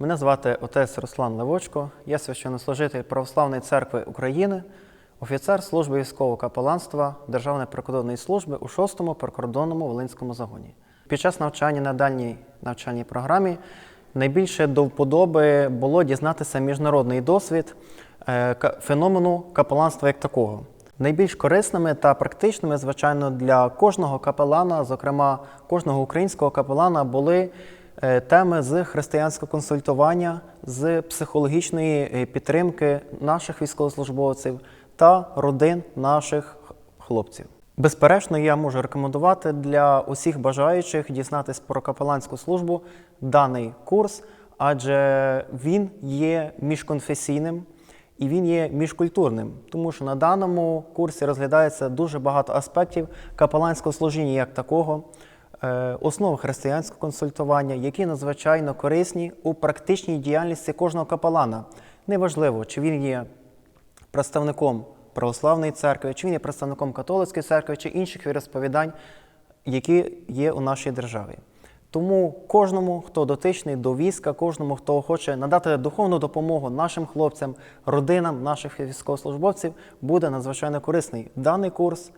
Мене звати отець Руслан Левочко, я священнослужитель Православної церкви України, офіцер служби військового капеланства Державної прикордонної служби у 6-му прикордонному Волинському загоні. Під час навчання на дальній навчальній програмі найбільше до вподоби було дізнатися міжнародний досвід е, феномену капеланства як такого. Найбільш корисними та практичними, звичайно, для кожного капелана, зокрема кожного українського капелана, були теми з християнського консультування, з психологічної е, підтримки наших військовослужбовців та родин наших хлопців. Безперечно, я можу рекомендувати для усіх бажаючих дізнатись про капеланську службу даний курс, адже він є міжконфесійним і він є міжкультурним, тому що на даному курсі розглядається дуже багато аспектів капеланського служіння як такого, е, основ християнського консультування, які надзвичайно корисні у практичній діяльності кожного капелана. Неважливо, чи він є представником православної церкви, чи він є представником католицької церкви, чи інших віросповідань, які є у нашій державі. Тому кожному, хто дотичний до війська, кожному, хто хоче надати духовну допомогу нашим хлопцям, родинам наших військовослужбовців, буде надзвичайно корисний даний курс.